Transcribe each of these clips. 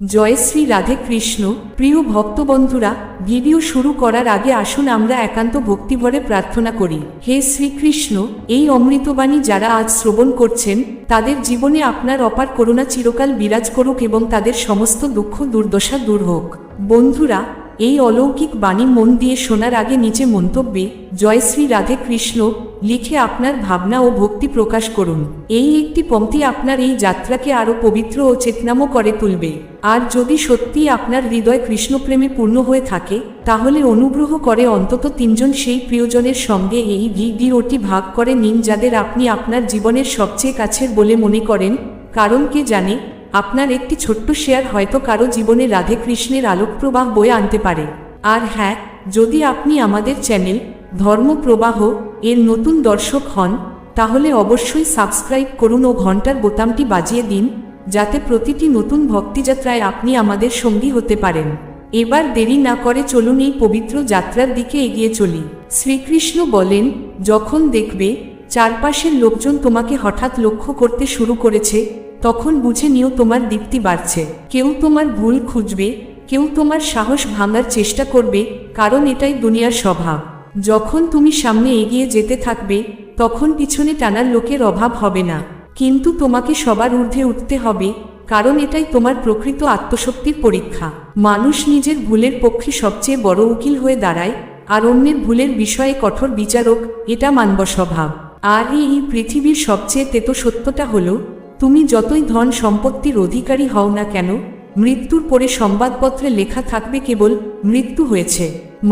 জয় শ্রী রাধে কৃষ্ণ, প্রিয় ভক্তবন্ধুরা, ভিডিও শুরু করার আগে আসুন আমরা একান্ত ভক্তিভরে প্রার্থনা করি। হে শ্রীকৃষ্ণ, এই অমৃতবাণী যারা আজ শ্রবণ করছেন, তাদের জীবনে আপনার অপার করুণা চিরকাল বিরাজ করুক এবং তাদের সমস্ত দুঃখ দুর্দশা দূর হোক। বন্ধুরা এই অলৌকিক বাণী মন দিয়ে শোনার আগে নিচে মন্তব্যে, জয় শ্রী রাধে কৃষ্ণ লিখে আপনার ভাবনা ও ভক্তি প্রকাশ করুন। এই একটি পংক্তি আপনার এই যাত্রাকে আরও পবিত্র ও চেতনামো করে তুলবে। আর যদি সত্যি আপনার হৃদয় কৃষ্ণপ্রেমে পূর্ণ হয়ে থাকে, তাহলে অনুগ্রহ করে অন্তত তিনজন সেই প্রিয়জনের সঙ্গে এই ভিডিওটি ভাগ করে নিন যাদের আপনি আপনার জীবনের সবচেয়ে কাছের বলে মনে করেন। কারণ কে জানে? আপনার একটি ছোট্ট শেয়ার হয়তো কারও জীবনে রাধে কৃষ্ণের আলোকপ্রবাহ বয়ে আনতে পারে। আর হ্যাঁ যদি আপনি আমাদের চ্যানেল ধর্মপ্রবাহ এর নতুন দর্শক হন, তাহলে অবশ্যই সাবস্ক্রাইব করুন ও ঘণ্টার বোতামটি বাজিয়ে দিন, যাতে প্রতিটি নতুন ভক্তিযাত্রায় আপনি আমাদের সঙ্গী হতে পারেন। এবার দেরি না করে চলুন এই পবিত্র যাত্রার দিকে এগিয়ে চলি। শ্রীকৃষ্ণ বলেন, যখন দেখবে চারপাশের লোকজন তোমাকে হঠাৎ লক্ষ্য করতে শুরু করেছে তখন বুঝে নিও তোমার দীপ্তি বাড়ছে। কেউ তোমার ভুল খুঁজবে, কেউ তোমার সাহস ভাঙার চেষ্টা করবে, কারণ এটাই দুনিয়ার স্বভাব। যখন তুমি সামনে এগিয়ে যেতে থাকবে, তখন পিছনে টানার লোকের অভাব হবে না। কিন্তু তোমাকে সবার ঊর্ধ্বে উঠতে হবে, কারণ এটাই তোমার প্রকৃত আত্মশক্তির পরীক্ষা। মানুষ নিজের ভুলের পক্ষে সবচেয়ে বড় উকিল হয়ে দাঁড়ায়, আর অন্যের ভুলের বিষয়ে কঠোর বিচারক, এটা মানব স্বভাব আর এই পৃথিবীর সবচেয়ে তেতো সত্যটা হলো তুমি যতই ধন সম্পত্তির অধিকারী হও না কেন, মৃত্যুর পরে সংবাদপত্রে লেখা থাকবে কেবল, মৃত্যু হয়েছে।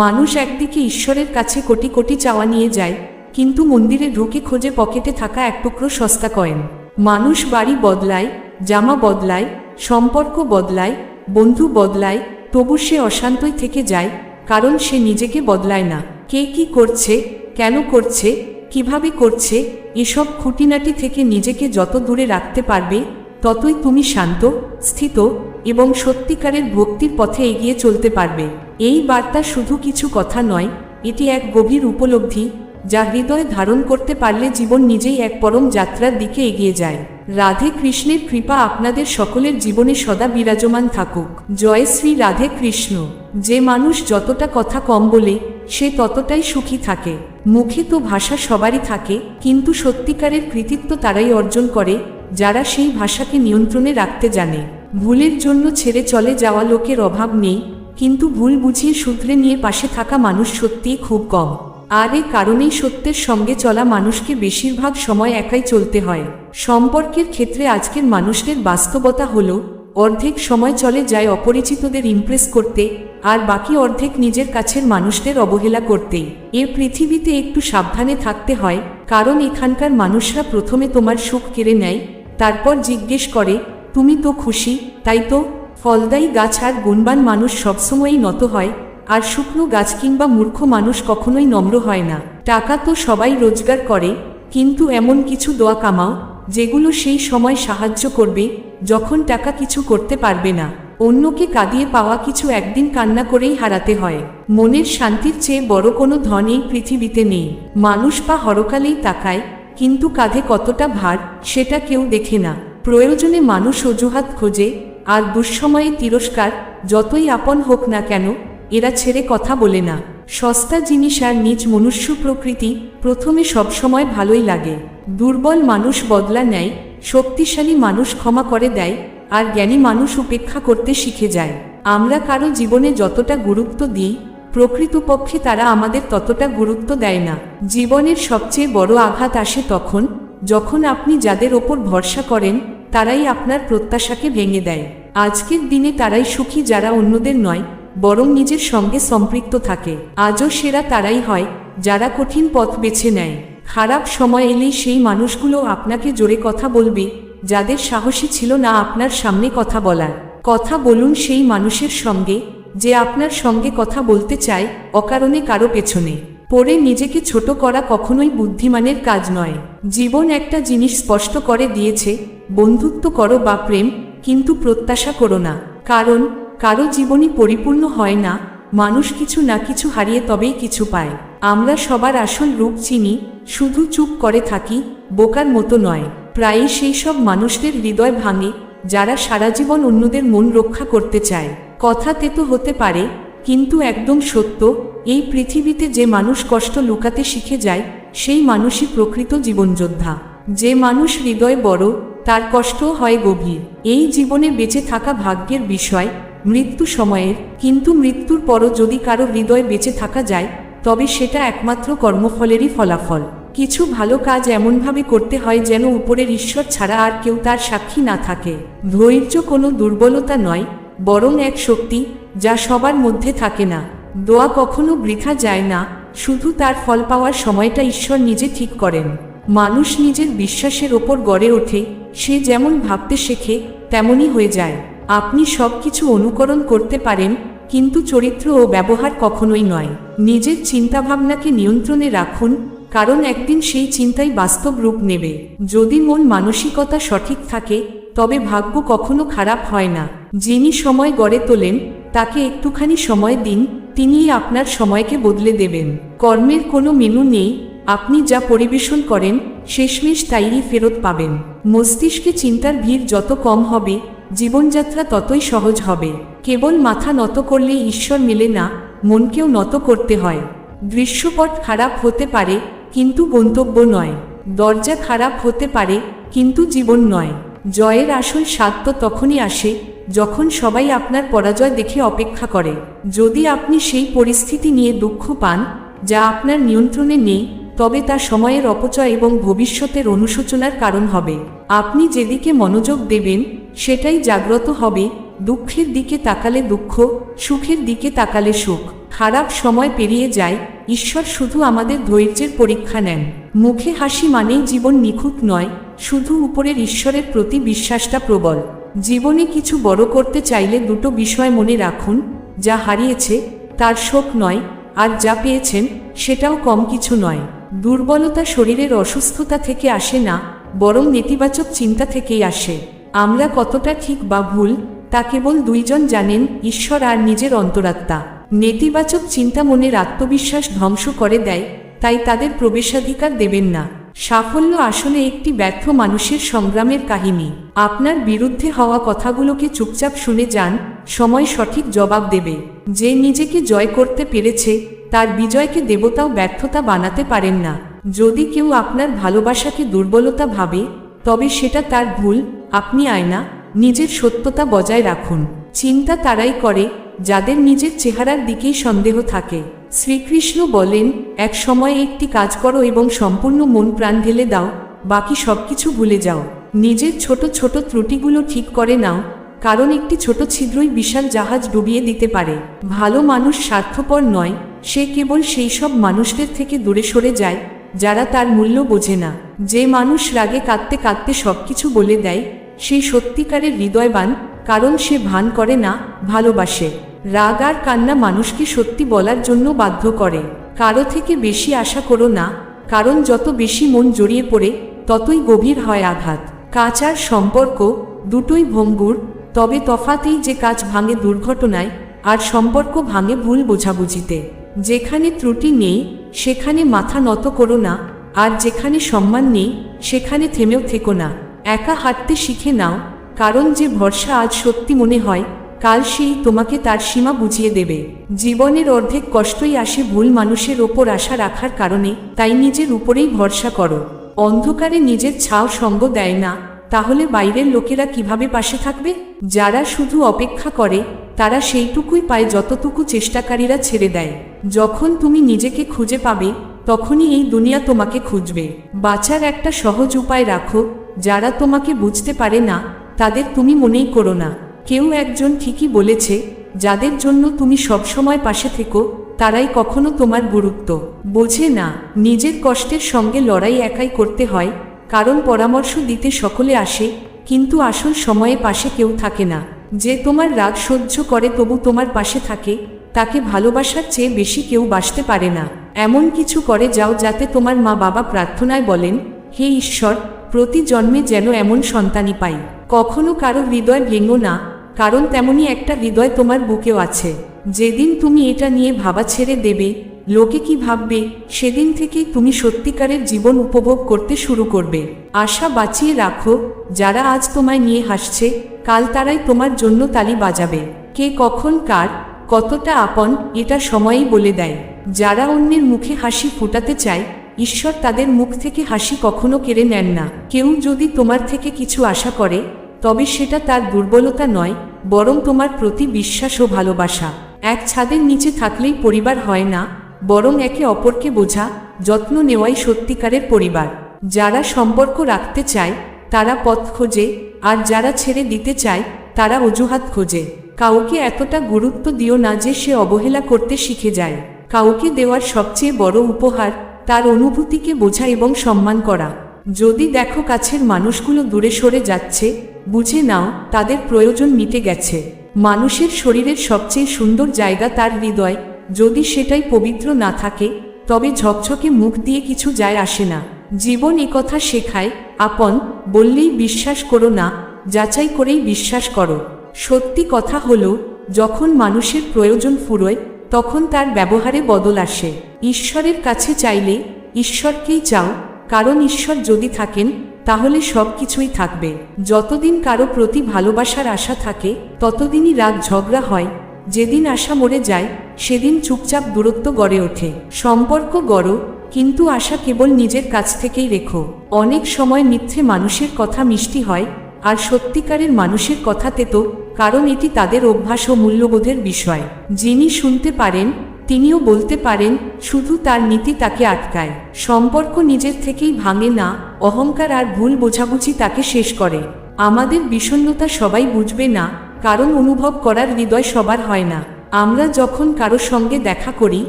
মানুষ একদিকে ঈশ্বরের কাছে কোটি কোটি চাওয়া নিয়ে যায়, কিন্তু মন্দিরে ঢুকে খোঁজে পকেটে থাকা এক টুকরো সস্তা কয়েন। মানুষ বাড়ি বদলায়, জামা বদলায়, সম্পর্ক বদলায়, বন্ধু বদলায়, তবু সে অশান্তই থেকে যায়, কারণ সে নিজেকে বদলায় না। কে কি করছে, কেন করছে কীভাবে করছে, এসব খুঁটিনাটি থেকে নিজেকে যত দূরে রাখতে পারবে, ততই তুমি শান্ত, স্থিত এবং সত্যিকারের ভক্তির পথে এগিয়ে চলতে পারবে। এই বার্তা শুধু কিছু কথা নয়, এটি এক গভীর উপলব্ধি, যা হৃদয়ে ধারণ করতে পারলে জীবন নিজেই এক পরম যাত্রার দিকে এগিয়ে যায়। রাধে কৃষ্ণের কৃপা আপনাদের সকলের জীবনে সদা বিরাজমান থাকুক। জয় শ্রী রাধে কৃষ্ণ। যে মানুষ যতটা কথা কম বলে, সে ততটাই সুখী থাকে। মুখে তো ভাষা সবারই থাকে, কিন্তু সত্যিকারের কৃতিত্ব তারাই অর্জন করে, যারা সেই ভাষাকে নিয়ন্ত্রণে রাখতে জানে। ভুলের জন্য ছেড়ে চলে যাওয়া লোকের অভাব নেই, কিন্তু ভুল বুঝিয়ে শুধরে নিয়ে পাশে থাকা মানুষ সত্যিই খুব কম। আর এ কারণেই সত্যের সঙ্গে চলা মানুষকে বেশিরভাগ সময় একাই চলতে হয়। সম্পর্কের ক্ষেত্রে আজকের মানুষদের বাস্তবতা হলো অর্ধেক সময় চলে যায় অপরিচিতদের ইমপ্রেস করতে, আর বাকি অর্ধেক নিজের কাছের মানুষদের অবহেলা করতেই এ পৃথিবীতে একটু সাবধানে থাকতে হয়, কারণ এখানকার মানুষরা প্রথমে তোমার সুখ কেড়ে নেয়, তারপর জিজ্ঞেস করে, তুমি তো খুশি, তাই তো? ফলদায়ী গাছ আর গুণবান মানুষ সবসময়ই নত হয়, আর শুকনো গাছ কিংবা মূর্খ মানুষ কখনোই নম্র হয় না। টাকা তো সবাই রোজগার করে, কিন্তু এমন কিছু দোয়া কামাও যেগুলো সেই সময় সাহায্য করবে, যখন টাকা কিছু করতে পারবে না। অন্যকে কাঁদিয়ে পাওয়া কিছু একদিন কান্না করেই হারাতে হয়। মনের শান্তির চেয়ে বড় কোনো ধন এই পৃথিবীতে নেই। মানুষ পা হরকালেই তাকায়, কিন্তু কাঁধে কতটা ভার, সেটা কেউ দেখে না। প্রয়োজনে মানুষ অজুহাত খোঁজে, আর দুঃসময়ে তিরস্কার, যতই আপন হোক না কেন, এরা ছেড়ে কথা বলে না। সস্তা জিনিস আর নিজ মনুষ্য প্রকৃতি প্রথমে সবসময় ভালোই লাগে। দুর্বল মানুষ বদলা নেয়, শক্তিশালী মানুষ ক্ষমা করে দেয়, আর জ্ঞানী মানুষ উপেক্ষা করতে শিখে যায়। আমরা কারও জীবনে যতটা গুরুত্ব দিই, প্রকৃতপক্ষে তারা আমাদের ততটা গুরুত্ব দেয় না। জীবনের সবচেয়ে বড় আঘাত আসে তখন, যখন আপনি যাদের ওপর ভরসা করেন, তারাই আপনার প্রত্যাশাকে ভেঙে দেয়। আজকের দিনে তারাই সুখী যারা অন্যদের নয় বরং নিজের সঙ্গে সম্পৃক্ত থাকে। আজও সেরা তারাই হয়, যারা কঠিন পথ বেছে নেয়। খারাপ সময় এলেই সেই মানুষগুলো আপনাকে জোরে কথা বলবে, যাদের সাহসী ছিল না আপনার সামনে কথা বলার। কথা বলুন সেই মানুষের সঙ্গে, যে আপনার সঙ্গে কথা বলতে চায়, অকারণে কারও পেছনে। পরে নিজেকে ছোট করা কখনোই বুদ্ধিমানের কাজ নয়। জীবন একটা জিনিস স্পষ্ট করে দিয়েছে, বন্ধুত্ব করো বা প্রেম, কিন্তু প্রত্যাশা করো না। কারণ কারও জীবনই পরিপূর্ণ হয় না, মানুষ কিছু না কিছু হারিয়ে তবেই কিছু পায়। আমরা সবার আসল রূপ চিনি, শুধু চুপ করে থাকি, বোকার মতো নয়। প্রায়ই সেই সব মানুষদের হৃদয় ভাঙে, যারা সারা জীবন অন্যদের মন রক্ষা করতে চায়। কথা তেতো হতে পারে, কিন্তু একদম সত্য, এই পৃথিবীতে যে মানুষ কষ্ট লুকাতে শিখে যায়, সেই মানুষই প্রকৃত জীবনযোদ্ধা। যে মানুষ হৃদয় বড়, তার কষ্টও হয় গভীর। এই জীবনে বেঁচে থাকা ভাগ্যের বিষয় মৃত্যু সময়ের, কিন্তু মৃত্যুর পরও যদি কারও হৃদয় বেঁচে থাকা যায়, তবে সেটা একমাত্র কর্মফলেরই ফলাফল। কিছু ভালো কাজ এমনভাবে করতে হয় যেন উপরের ঈশ্বর ছাড়া আর কেউ তার সাক্ষী না থাকে। ধৈর্য কোনো দুর্বলতা নয়, বরং এক শক্তি যা সবার মধ্যে থাকে না। দোয়া কখনো বৃথা যায় না, শুধু তার ফল পাওয়ার সময়টা ঈশ্বর নিজে ঠিক করেন। মানুষ নিজের বিশ্বাসের ওপর গড়ে ওঠে, সে যেমন ভাবতে শেখে, তেমনই হয়ে যায়। আপনি সব কিছু অনুকরণ করতে পারেন, কিন্তু চরিত্র ও ব্যবহার কখনোই নয়। নিজের চিন্তাভাবনাকে নিয়ন্ত্রণে রাখুন, কারণ একদিন সেই চিন্তাই বাস্তব রূপ নেবে। যদি মন মানসিকতা সঠিক থাকে, তবে ভাগ্য কখনো খারাপ হয় না। যিনি সময় গড়ে তোলেন, তাকে একটুখানি সময় দিন, তিনিই আপনার সময়কে বদলে দেবেন। কর্মের কোনো মেনু নেই, আপনি যা পরিবেশন করেন, শেষমেশ তাইই ফেরত পাবেন। মস্তিষ্কে চিন্তার ভিড় যত কম হবে জীবনযাত্রা ততই সহজ হবে। কেবল মাথা নত করলে ঈশ্বর মেলে না, মনকেও নত করতে হয়। দৃশ্যপট খারাপ হতে পারে, কিন্তু গন্তব্য নয়। দরজা খারাপ হতে পারে, কিন্তু জীবন নয়। জয়ের আসল স্বাদ তো তখনই আসে, যখন সবাই আপনার পরাজয় দেখে অপেক্ষা করে। যদি আপনি সেই পরিস্থিতি নিয়ে দুঃখ পান, যা আপনার নিয়ন্ত্রণে নেই, তবে তা সময়ের অপচয় এবং ভবিষ্যতের অনুশোচনার কারণ হবে। আপনি যেদিকে মনোযোগ দেবেন সেটাই জাগ্রত হবে, দুঃখের দিকে তাকালে দুঃখ, সুখের দিকে তাকালে সুখ। খারাপ সময় পেরিয়ে যায়, ঈশ্বর শুধু আমাদের ধৈর্যের পরীক্ষা নেন। মুখে হাসি মানেই জীবন নিখুঁত নয়, শুধু উপরের ঈশ্বরের প্রতি বিশ্বাসটা প্রবল। জীবনে কিছু বড় করতে চাইলে দুটো বিষয় মনে রাখুন, যা হারিয়েছে, তার শোক নয়, আর যা পেয়েছেন, সেটাও কম কিছু নয়। দুর্বলতা শরীরের অসুস্থতা থেকে আসে না, বরং নেতিবাচক চিন্তা থেকেই আসে। আমরা কতটা ঠিক বা ভুল, তা কেবল দুইজন জানেন, ঈশ্বর আর নিজের অন্তরাত্মা। নেতিবাচক চিন্তা মনের আত্মবিশ্বাস ধ্বংস করে দেয়, তাই তাদের প্রবেশাধিকার দেবেন না। সাফল্য আসলে একটি ব্যর্থ মানুষের সংগ্রামের কাহিনী। আপনার বিরুদ্ধে হওয়া কথাগুলোকে চুপচাপ শুনে যান, সময় সঠিক জবাব দেবে। যে নিজেকে জয় করতে পেরেছে, তার বিজয়কে দেবতাও ব্যর্থতা বানাতে পারেন না। যদি কেউ আপনার ভালোবাসাকে দুর্বলতা ভাবে, তবে সেটা তার ভুল আপনি আয়না, নিজের সত্যতা বজায় রাখুন। চিন্তা তারাই করে, যাদের নিজের চেহারার দিকেই সন্দেহ থাকে। শ্রীকৃষ্ণ বলেন, এক সময় একটি কাজ করো এবং সম্পূর্ণ মন প্রাণ ঢেলে দাও, বাকি সবকিছু ভুলে যাও। নিজের ছোট ছোট ত্রুটিগুলো ঠিক করে নাও, কারণ একটি ছোট ছিদ্রই বিশাল জাহাজ ডুবিয়ে দিতে পারে। ভালো মানুষ স্বার্থপর নয়, সে কেবল সেই সব মানুষদের থেকে দূরে সরে যায়, যারা তার মূল্য বোঝে না। যে মানুষ রাগে কাঁদতে কাঁদতে সবকিছু বলে দেয় সেই সত্যিকারের হৃদয়বান, কারণ সে ভান করে না, ভালোবাসে। রাগ আর কান্না মানুষকে সত্যি বলার জন্য বাধ্য করে। কারও থেকে বেশি আশা করো না, কারণ যত বেশি মন জড়িয়ে পড়ে, ততই গভীর হয় আঘাত। কাজ আর সম্পর্ক দুটোই ভঙ্গুর, তবে তফাতেই যে কাজ ভাঙে দুর্ঘটনায়, আর সম্পর্ক ভাঙে ভুল বোঝাবুঝিতে। যেখানে ত্রুটি নেই, সেখানে মাথা নত করো না, আর যেখানে সম্মান নেই, সেখানে থেমেও থেকো না। একা হাঁটতে শিখে নাও, কারণ যে ভরসা আজ সত্যি মনে হয়, কাল সেই তোমাকে তার সীমা বুঝিয়ে দেবে। জীবনের অর্ধেক কষ্টই আসে ভুল মানুষের ওপর আশা রাখার কারণে, তাই নিজের উপরেই ভরসা করো। অন্ধকারে নিজের ছাও সঙ্গ দেয় না, তাহলে বাইরের লোকেরা কীভাবে পাশে থাকবে? যারা শুধু অপেক্ষা করে, তারা সেইটুকুই পায় যতটুকু চেষ্টাকারীরা ছেড়ে দেয়। যখন তুমি নিজেকে খুঁজে পাবে তখনই এই দুনিয়া তোমাকে খুঁজবে। বাঁচার একটা সহজ উপায় রাখো, যারা তোমাকে বুঝতে পারে না, তাদের তুমি মনেই করো না। কেউ একজন ঠিকই বলেছে, যাদের জন্য তুমি সবসময় পাশে থেকো, তারাই কখনো তোমার গুরুত্ব। বোঝে না, নিজের কষ্টের সঙ্গে লড়াই একাই করতে হয়, কারণ পরামর্শ দিতে সকলে আসে, কিন্তু আসল সময়ে পাশে কেউ থাকে না। যে তোমার রাগ সহ্য করে তবু তোমার পাশে থাকে, তাকে ভালোবাসার চেয়ে বেশি কেউ বাসতে পারে না। এমন কিছু করে যাও যাতে তোমার মা বাবা প্রার্থনায় বলেন, হে ঈশ্বর, প্রতি জন্মে যেন এমন সন্তানই পাই। কখনো কারও হৃদয় ভেঙো না, কারণ তেমনই একটা হৃদয় তোমার বুকেও আছে। যেদিন তুমি এটা নিয়ে ভাবা ছেড়ে দেবে, লোকে কি ভাববে, সেদিন থেকেই তুমি সত্যিকারের জীবন উপভোগ করতে শুরু করবে। আশা বাঁচিয়ে রাখো, যারা আজ তোমায় নিয়ে হাসছে, কাল তারাই তোমার জন্য তালি বাজাবে। কে কখন কার, কতটা আপন, এটা সময়ই বলে দেয়। যারা অন্যের মুখে হাসি ফোটাতে চায়, ঈশ্বর তাদের মুখ থেকে হাসি কখনো কেড়ে নেন না। কেউ যদি তোমার থেকে কিছু আশা করে, তবে সেটা তার দুর্বলতা নয়, বরং তোমার প্রতি বিশ্বাস ও ভালোবাসা। এক ছাদের নিচে থাকলেই পরিবার হয় না, বরং একে অপরকে বোঝা, যত্ন নেওয়াই সত্যিকারের পরিবার। যারা সম্পর্ক রাখতে চায়, তারা পথ খোঁজে, আর যারা ছেড়ে দিতে চায়, তারা অজুহাত খোঁজে। কাউকে এতটা গুরুত্ব দিও না যে সে অবহেলা করতে শিখে যায়। কাউকে দেওয়ার সবচেয়ে বড় উপহার তার অনুভূতিকে বোঝা এবং সম্মান করা। যদি দেখো কাছের মানুষগুলো দূরে সরে যাচ্ছে, বুঝে নাও তাদের প্রয়োজন মিটে গেছে। মানুষের শরীরের সবচেয়ে সুন্দর জায়গা তার হৃদয়। যদি সেটাই পবিত্র না থাকে, তবে ঝকঝকে মুখ দিয়ে কিছু যায় আসে না। জীবন কথা শেখায়, আপন, বললেই বিশ্বাস করো না, যাচাই করেই বিশ্বাস করো। সত্যি কথা হলো, যখন মানুষের প্রয়োজন ফুরোয় তখন তার ব্যবহারে বদল আসে। ঈশ্বরের কাছে চাইলে, ঈশ্বরকেই চাও, কারণ ঈশ্বর যদি থাকেন, তাহলে সব কিছুই থাকবে। যতদিন কারও প্রতি ভালোবাসার আশা থাকে, ততদিনই রাগ ঝগড়া হয়। যেদিন আশা মরে যায়, সেদিন চুপচাপ দূরত্ব গড়ে ওঠে। সম্পর্ক গড়ো, কিন্তু আশা কেবল নিজের কাছ থেকেই রেখো। অনেক সময় মিথ্যে মানুষের কথা মিষ্টি হয় আর সত্যিকারের মানুষের কথাতে তো কারণ এটি তাদের অভ্যাস ও মূল্যবোধের বিষয়। যিনি শুনতে পারেন, তিনিও বলতে পারেন, শুধু তার নীতি তাকে আটকায়। সম্পর্ক নিজের থেকেই ভাঙে না, অহংকার আর ভুল বোঝাবুঝি তাকে শেষ করে। আমাদের বিষণ্ণতা সবাই বুঝবে না, কারণ অনুভব করার হৃদয় সবার হয় না। আমরা যখন কারও সঙ্গে দেখা করি,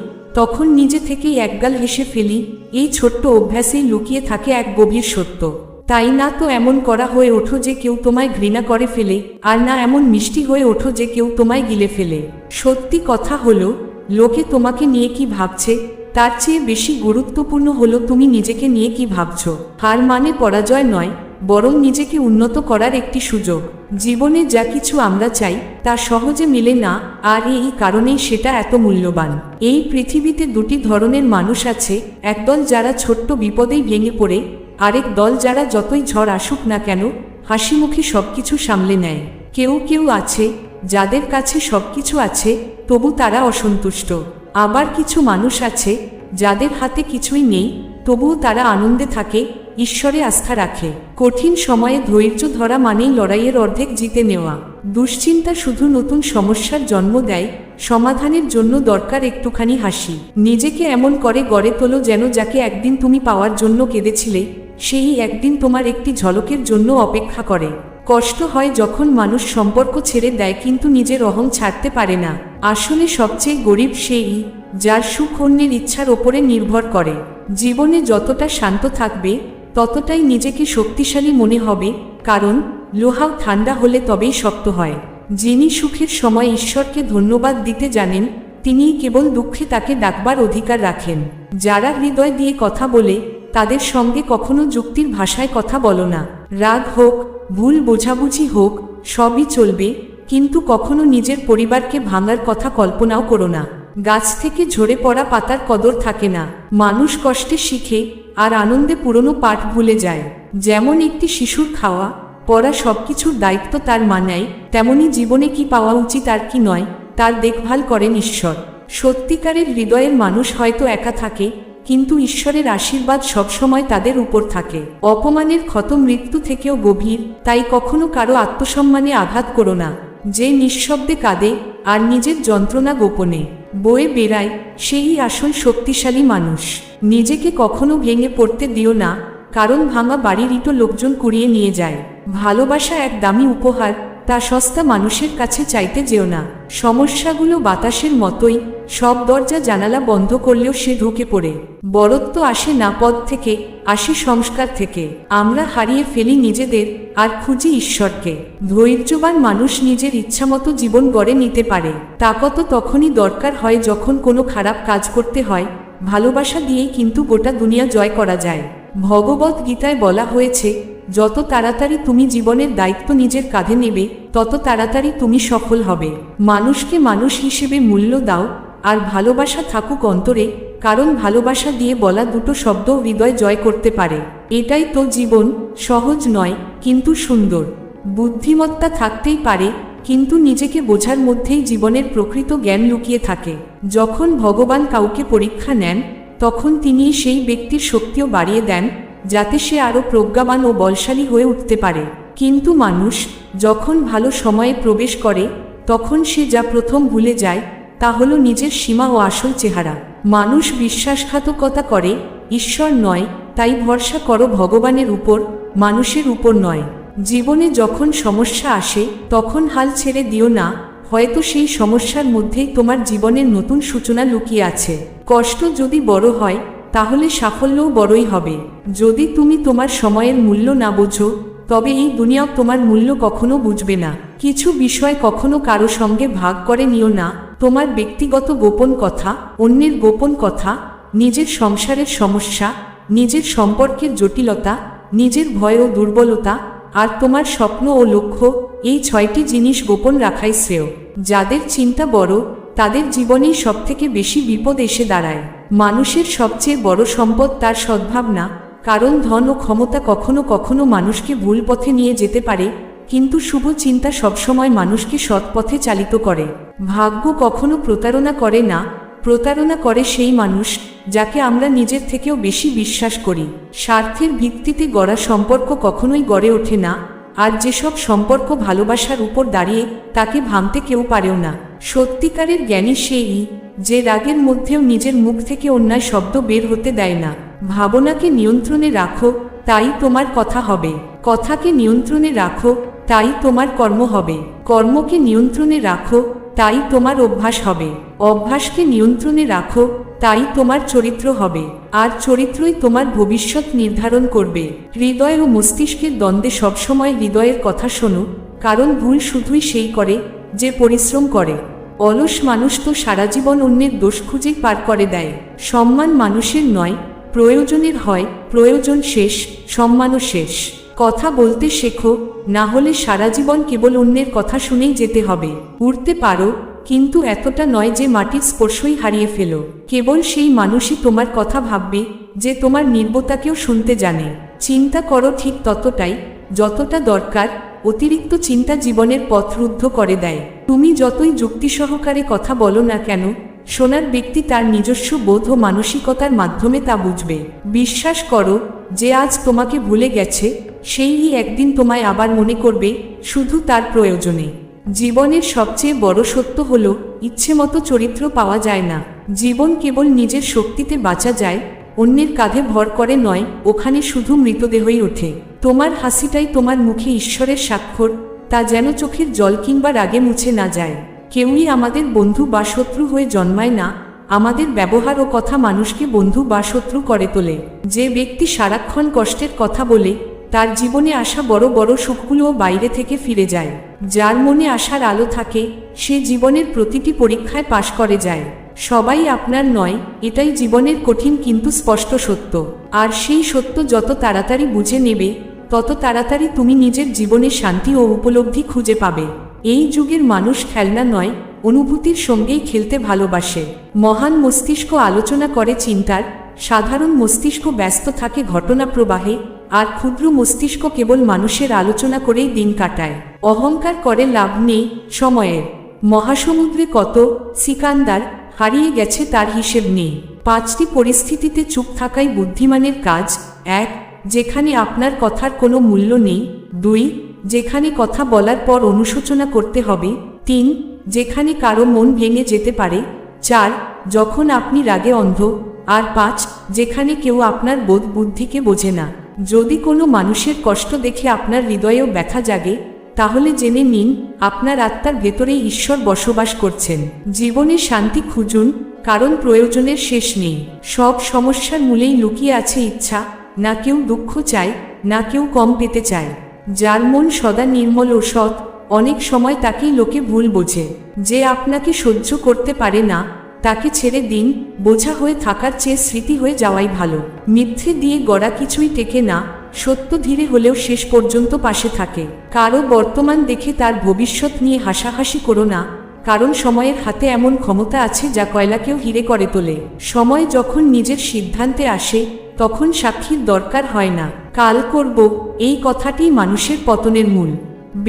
তখন নিজে থেকেই একগাল হেসে ফেলি, এই ছোট্ট অভ্যাসেই লুকিয়ে থাকে এক গভীর সত্য। তাই না তো এমন করা হয়ে ওঠো যে কেউ তোমায় ঘৃণা করে ফেলে, আর না এমন মিষ্টি হয়ে ওঠো যে কেউ তোমায় গিলে ফেলে। সত্যি কথা হলো, লোকে তোমাকে নিয়ে কি ভাবছে, তার চেয়ে বেশি গুরুত্বপূর্ণ হলো তুমি নিজেকে নিয়ে কি ভাবছ। হার মানে পরাজয় নয়, বরং নিজেকে উন্নত করার একটি সুযোগ। জীবনে যা কিছু আমরা চাই, তা সহজে মিলে না, আর এই কারণেই সেটা এত মূল্যবান। এই পৃথিবীতে দুটি ধরনের মানুষ আছে, একদল যারা ছোট্ট বিপদেই ভেঙে পড়ে আরেক দল যারা যতই ঝড় আসুক না কেন হাসি মুখে সবকিছু সামলে নেয়। কেউ কেউ আছে, যাদের কাছে সবকিছু আছে, তবু তারা অসন্তুষ্ট। আবার কিছু মানুষ আছে, যাদের হাতে কিছুই নেই, তবুও তারা আনন্দে থাকে, ঈশ্বরে আস্থা রাখে। কঠিন সময়ে ধৈর্য ধরা মানেই লড়াইয়ের অর্ধেক জিতে নেওয়া। দুশ্চিন্তা শুধু নতুন সমস্যার জন্ম দেয়, সমাধানের জন্য দরকার একটুখানি হাসি। নিজেকে এমন করে গড়ে তোলো যেন যাকে একদিন তুমি পাওয়ার জন্য কেঁদেছিলে সেই একদিন তোমার একটি ঝলকের জন্য অপেক্ষা করে। কষ্ট হয় যখন মানুষ সম্পর্ক ছেড়ে দেয় কিন্তু নিজের অহং ছাড়তে পারে না। আসলে সবচেয়ে গরিব সেই, যার সুখ অন্যের ইচ্ছার ওপরে নির্ভর করে। জীবনে যতটা শান্ত থাকবে, ততটাই নিজেকে শক্তিশালী মনে হবে, কারণ লোহাও ঠান্ডা হলে তবেই শক্ত হয়। যিনি সুখের সময় ঈশ্বরকে ধন্যবাদ দিতে জানেন, তিনিই কেবল দুঃখে তাকে ডাকবার অধিকার রাখেন। যারা হৃদয় দিয়ে কথা বলে তাদের সঙ্গে কখনো যুক্তির ভাষায় কথা বলো না। রাগ হোক, ভুল বোঝাবুঝি হোক, সবই চলবে, কিন্তু কখনো নিজের পরিবারকে ভাঙার কথা কল্পনাও করো না। গাছ থেকে ঝরে পড়া পাতার কদর থাকে না। মানুষ কষ্টে শিখে, আর আনন্দে পুরনো পাঠ ভুলে যায়। যেমন একটি শিশুর খাওয়া, পড়া সবকিছুর দায়িত্ব তার মানায়, তেমনি জীবনে কি পাওয়া উচিত আর কি নয়, তার দেখভাল করেন ঈশ্বর। সত্যিকারের হৃদয়ের মানুষ হয়তো একা থাকে কিন্তু ঈশ্বরের আশীর্বাদ সবসময় তাদের উপর থাকে। অপমানের ক্ষত মৃত্যু থেকেও গভীর, তাই কখনো কারও আত্মসম্মানে আঘাত করো না। যে নিঃশব্দে কাঁদে, আর নিজের যন্ত্রণা গোপনে। বয়ে বেড়ায়, সেই আসল শক্তিশালী মানুষ। নিজেকে কখনো ভেঙে পড়তে দিও না, কারণ ভাঙা বাড়ির ইটো লোকজন কুড়িয়ে নিয়ে যায়। ভালোবাসা এক দামি উপহার তা সস্তা মানুষের কাছে চাইতে যেও না। সমস্যাগুলো বাতাসের মতোই, সব দরজা জানালা বন্ধ করলেও সে ঢুকে পড়ে। বরত্ব আসে না পদ থেকে, আসে সংস্কার থেকে। আমরা হারিয়ে ফেলি নিজেদের, আর খুঁজি ঈশ্বরকে। ধৈর্যবান মানুষ নিজের ইচ্ছামতো জীবন গড়ে নিতে পারে। তাকত তখনই দরকার হয় যখন কোনো খারাপ কাজ করতে হয়। ভালোবাসা দিয়েই কিন্তু গোটা দুনিয়া জয় করা যায়। ভগবত গীতায় বলা হয়েছে যত তাড়াতাড়ি তুমি জীবনের দায়িত্ব নিজের কাঁধে নেবে, তত তাড়াতাড়ি তুমি সফল হবে। মানুষকে মানুষ হিসেবে মূল্য দাও, আর ভালোবাসা থাকুক অন্তরে, কারণ ভালোবাসা দিয়ে বলা দুটো শব্দ হৃদয় জয় করতে পারে। এটাই তো জীবন, সহজ নয়, কিন্তু সুন্দর। বুদ্ধিমত্তা থাকতেই পারে, কিন্তু নিজেকে বোঝার মধ্যেই জীবনের প্রকৃত জ্ঞান লুকিয়ে থাকে। যখন ভগবান কাউকে পরীক্ষা নেন, তখন তিনি সেই ব্যক্তির শক্তিও বাড়িয়ে দেন যাতে সে আরও প্রজ্ঞাবান ও বলশালী হয়ে উঠতে পারে। কিন্তু মানুষ যখন ভালো সময়ে প্রবেশ করে, তখন সে যা প্রথম ভুলে যায়, তা হলো নিজের সীমা ও আসল চেহারা। মানুষ বিশ্বাসঘাতকতা করে, ঈশ্বর নয়, তাই ভরসা করো ভগবানের উপর, মানুষের উপর নয়। জীবনে যখন সমস্যা আসে, তখন হাল ছেড়ে দিও না, হয়তো সেই সমস্যার মধ্যেই তোমার জীবনের নতুন সূচনা লুকিয়ে আছে। কষ্ট যদি বড় হয় তাহলে সাফল্যও বড়ই হবে। যদি তুমি তোমার সময়ের মূল্য না বোঝো, তবে এই দুনিয়াও তোমার মূল্য কখনো বুঝবে না। কিছু বিষয় কখনো কারও সঙ্গে ভাগ করে নিও না। তোমার ব্যক্তিগত গোপন কথা, অন্যের গোপন কথা, নিজের সংসারের সমস্যা, নিজের সম্পর্কের জটিলতা, নিজের ভয় ও দুর্বলতা, আর তোমার স্বপ্ন ও লক্ষ্য, এই ছয়টি জিনিস গোপন রাখাই শ্রেয়। যাদের চিন্তা বড়, তাদের জীবনেই সবথেকে বেশি বিপদ এসে দাঁড়ায়। মানুষের সবচেয়ে বড় সম্পদ তার সদ্ভাবনা, কারণ ধন ও ক্ষমতা কখনো কখনো মানুষকে ভুল পথে নিয়ে যেতে পারে, কিন্তু শুভ চিন্তা সবসময় মানুষকে সৎ পথে চালিত করে। ভাগ্য কখনো প্রতারণা করে না, প্রতারণা করে সেই মানুষ, যাকে আমরা নিজের থেকেও বেশি বিশ্বাস করি। স্বার্থের ভিত্তিতে গড়া সম্পর্ক কখনোই গড়ে ওঠে না আর যেসব সম্পর্ক ভালোবাসার উপর দাঁড়িয়ে তাকে ভাঙতে কেউ পারেও না। সত্যিকারের জ্ঞানী সেই যে রাগের মধ্যেও নিজের মুখ থেকে অন্যায় শব্দ বের হতে দেয় না। ভাবনাকে নিয়ন্ত্রণে রাখো, তাই তোমার কথা হবে। কথাকে নিয়ন্ত্রণে রাখো, তাই তোমার কর্ম হবে। কর্মকে নিয়ন্ত্রণে রাখো তাই তোমার অভ্যাস হবে। অভ্যাসকে নিয়ন্ত্রণে রাখো, তাই তোমার চরিত্র হবে। আর চরিত্রই তোমার ভবিষ্যৎ নির্ধারণ করবে। হৃদয় ও মস্তিষ্কের দ্বন্দ্বে সবসময় হৃদয়ের কথা শোনো, কারণ ভুল শুধুই সেই করে যে পরিশ্রম করে। অলস মানুষ তো সারা জীবন অন্যের দোষ খুঁজে পার করে দেয়। সম্মান মানুষের নয়, প্রয়োজনের হয়, প্রয়োজন শেষ, সম্মানও শেষ। কথা বলতে শেখো, না হলে সারা জীবন কেবল অন্যের কথা শুনেই যেতে হবে। উড়তে পারো, কিন্তু এতটা নয় যে মাটির স্পর্শই হারিয়ে ফেলো। কেবল সেই মানুষই তোমার কথা ভাববে, যে তোমার নির্বতাকেও শুনতে জানে। চিন্তা করো ঠিক ততটাই, যতটা দরকার, অতিরিক্ত চিন্তা জীবনের পথ রুদ্ধ করে দেয়। তুমি যতই যুক্তি সহকারে কথা বলো না কেন শোনার ব্যক্তি তার নিজস্ব বোধ ও মানসিকতার মাধ্যমে তা বুঝবে। বিশ্বাস করো, যে আজ তোমাকে ভুলে গেছে সেই একদিন তোমায় আবার মনে করবে, শুধু তার প্রয়োজনে। জীবনের সবচেয়ে বড় সত্য হল, ইচ্ছে মতো চরিত্র পাওয়া যায় না। জীবন কেবল নিজের শক্তিতে বাঁচা যায়, অন্যের কাঁধে ভর করে নয়, ওখানে শুধু মৃতদেহই ওঠে। তোমার হাসিটাই তোমার মুখে ঈশ্বরের স্বাক্ষর, তা যেন চোখের জল কিংবা রাগে মুছে না যায়। কেউই আমাদের বন্ধু বা শত্রু হয়ে জন্মায় না, আমাদের ব্যবহার ও কথা মানুষকে বন্ধু বা শত্রু করে তোলে। যে ব্যক্তি সারাক্ষণ কষ্টের কথা বলে তার জীবনে আসা বড় বড় সুখগুলোও বাইরে থেকে ফিরে যায়। যার মনে আসার আলো থাকে, সে জীবনের প্রতিটি পরীক্ষায় পাশ করে যায়। সবাই আপনার নয়, এটাই জীবনের কঠিন কিন্তু স্পষ্ট সত্য। আর সেই সত্য যত তাড়াতাড়ি বুঝে নেবে, তত তাড়াতাড়ি তুমি নিজের জীবনে শান্তি ও উপলব্ধি খুঁজে পাবে। এই যুগের মানুষ খেলনা নয়, অনুভূতির সঙ্গেই খেলতে ভালোবাসে। মহান মস্তিষ্ক আলোচনা করে চিন্তার, সাধারণ মস্তিষ্ক ব্যস্ত থাকে ঘটনা প্রবাহে আর ক্ষুদ্র মস্তিষ্ক কেবল মানুষের আলোচনা করেই দিন কাটায়। অহংকার করে লাভ নেই, সময়ের। মহাসমুদ্রে কত সিকান্দার হারিয়ে গেছে তার হিসেব নেই। পাঁচটি পরিস্থিতিতে চুপ থাকাই বুদ্ধিমানের কাজ। এক, যেখানে আপনার কথার কোনো মূল্য নেই। দুই, যেখানে কথা বলার পর অনুশোচনা করতে হবে। তিন, যেখানে কারও মন ভেঙে যেতে পারে। চার, যখন আপনি রাগে অন্ধ। আর পাঁচ, যেখানে কেউ আপনার বোধ বুদ্ধিকে বোঝে না। যদি কোনো মানুষের কষ্ট দেখে আপনার হৃদয়েও ব্যথা জাগে, তাহলে জেনে নিন, আপনার আত্মার ভেতরেই ঈশ্বর বসবাস করছেন। জীবনে শান্তি খুঁজুন, কারণ প্রয়োজনের শেষ নেই। সব সমস্যার মূলেই লুকিয়ে আছে ইচ্ছা, না কেউ দুঃখ চায়, না কেউ কম পেতে চায়। যার মন সদা নির্মল ও সৎ, অনেক সময় তাকেই লোকে ভুল বোঝে। যে আপনাকে সহ্য করতে পারে না তাকে ছেড়ে দিন, বোঝা হয়ে থাকার চেয়ে স্মৃতি হয়ে যাওয়াই ভালো। মিথ্যে দিয়ে গড়া কিছুই টেকে না, সত্য ধীরে হলেও শেষ পর্যন্ত পাশে থাকে। কারও বর্তমান দেখে তার ভবিষ্যৎ নিয়ে হাসাহাসি করো না, কারণ সময়ের হাতে এমন ক্ষমতা আছে যা কয়লাকেও হিরে করে তোলে। সময় যখন নিজের সিদ্ধান্তে আসে, তখন সাক্ষীর দরকার হয় না। কাল করব, এই কথাটি মানুষের পতনের মূল।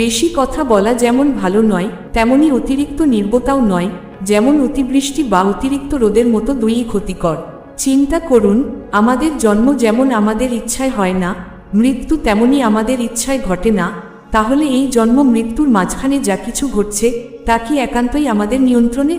বেশি কথা বলা যেমন ভালো নয়, তেমনি অতিরিক্ত নির্বতাও নয় যেমন অতিবৃষ্টি বা অতিরিক্ত রোদের মতো দুইই ক্ষতিকর। চিন্তা করুন, আমাদের জন্ম যেমন আমাদের ইচ্ছায় হয় না, মৃত্যু তেমনি আমাদের ইচ্ছায় ঘটে না, তাহলে এই জন্ম মৃত্যুর মাঝখানে যা কিছু ঘটছে, তা কি একান্তই আমাদের নিয়ন্ত্রণে?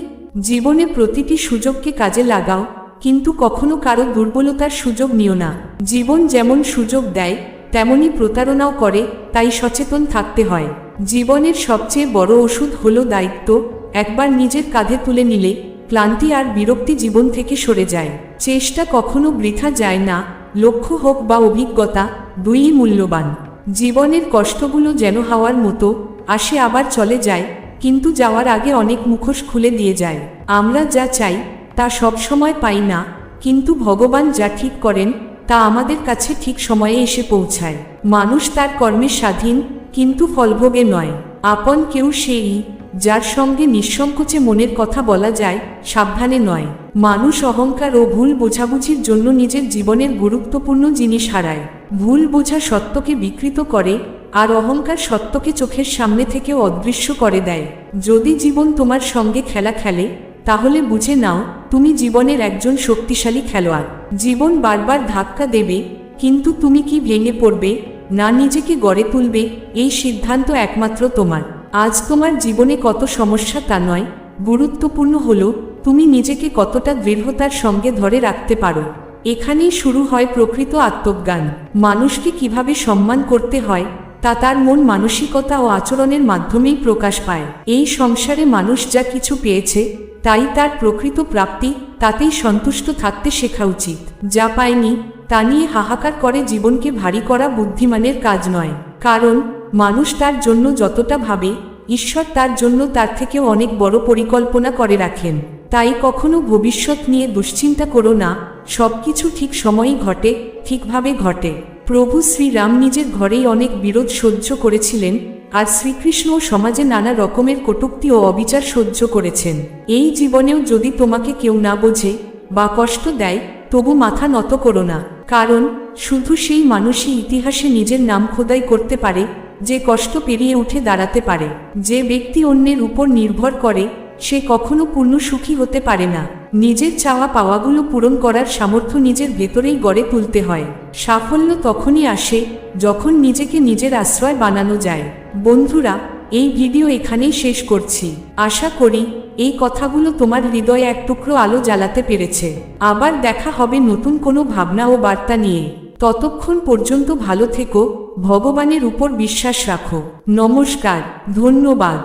জীবনে প্রতিটি সুযোগকে কাজে লাগাও, কিন্তু কখনো কারও দুর্বলতার সুযোগ নিও না। জীবন যেমন সুযোগ দেয় তেমনি প্রতারণাও করে, তাই সচেতন থাকতে হয়। জীবনের সবচেয়ে বড় ওষুধ হলো দায়িত্ব একবার নিজের কাঁধে তুলে নিলে ক্লান্তি আর বিরক্তি জীবন থেকে সরে যায়। চেষ্টা কখনো বৃথা যায় না, লক্ষ্য হোক বা অভিজ্ঞতা, দুইই মূল্যবান। জীবনের কষ্টগুলো যেন হাওয়ার মতো, আসে আবার চলে যায়, কিন্তু যাওয়ার আগে অনেক মুখোশ খুলে দিয়ে যায়। আমরা যা চাই, তা সব সময় পাই না, কিন্তু ভগবান যা ঠিক করেন, তা আমাদের কাছে ঠিক সময়ে এসে পৌঁছায়। মানুষ তার কর্মের স্বাধীন, কিন্তু ফলভোগে নয়। আপন কেউ সেই যার সঙ্গে নিঃসংকোচে মনের কথা বলা যায়, সাবধানে নয়। মানুষ অহংকার ও ভুল বোঝাবুঝির জন্য নিজের জীবনের গুরুত্বপূর্ণ জিনিস হারায়। ভুল বোঝা সত্যকে বিকৃত করে, আর অহংকার সত্যকে চোখের সামনে থেকেও অদৃশ্য করে দেয়। যদি জীবন তোমার সঙ্গে খেলা খেলে, তাহলে বুঝে নাও, তুমি জীবনের একজন শক্তিশালী খেলোয়াড়। জীবন বারবার ধাক্কা দেবে, কিন্তু তুমি কি ভেঙে পড়বে, না নিজেকে গড়ে তুলবে, এই সিদ্ধান্ত একমাত্র তোমার। আজ তোমার জীবনে কত সমস্যা তা নয়, গুরুত্বপূর্ণ হল, তুমি নিজেকে কতটা দৃঢ়তার সঙ্গে ধরে রাখতে পারো। এখানেই শুরু হয় প্রকৃত আত্মজ্ঞান। মানুষকে কীভাবে সম্মান করতে হয়, তা তার মন মানসিকতা ও আচরণের মাধ্যমেই প্রকাশ পায়। এই সংসারে মানুষ যা কিছু পেয়েছে, তাই তার প্রকৃত প্রাপ্তি, তাতেই সন্তুষ্ট থাকতে শেখা উচিত। যা পায়নি, তা নিয়ে হাহাকার করে জীবনকে ভারী করা বুদ্ধিমানের কাজ নয়। কারণ মানুষ তার জন্য যতটা ভাবে, ঈশ্বর তার জন্য তার থেকেও অনেক বড় পরিকল্পনা করে রাখেন। তাই কখনো ভবিষ্যৎ নিয়ে দুশ্চিন্তা করো না, সবকিছু ঠিক সময়ই ঘটে, ঠিকভাবে ঘটে। প্রভু শ্রীরাম নিজের ঘরেই অনেক বিরোধ সহ্য করেছিলেন, আর শ্রীকৃষ্ণ সমাজে নানা রকমের কটূক্তি ও অবিচার সহ্য করেছেন। এই জীবনেও যদি তোমাকে কেউ না বোঝে, বা কষ্ট দেয়, তবু মাথা নত করো না। কারণ, শুধু সেই মানুষই ইতিহাসে নিজের নাম খোদাই করতে পারে যে কষ্ট পেরিয়ে উঠে দাঁড়াতে পারে, যে ব্যক্তি অন্যের উপর নির্ভর করে, সে কখনো পূর্ণ সুখী হতে পারে না। নিজের চাওয়া পাওয়াগুলো পূরণ করার সামর্থ্য নিজের ভেতরেই গড়ে তুলতে হয়। সাফল্য তখনই আসে যখন নিজেকে নিজের আশ্রয় বানানো যায়। বন্ধুরা, এই ভিডিও এখানেই শেষ করছি। আশা করি, এই কথাগুলো তোমার হৃদয়ে এক টুকরো আলো জ্বালাতে পেরেছে। আবার দেখা হবে নতুন কোনো ভাবনা ও বার্তা নিয়ে। ততক্ষণ পর্যন্ত ভালো থেকো ভগবানের উপর বিশ্বাস রাখো। নমস্কার ধন্যবাদ।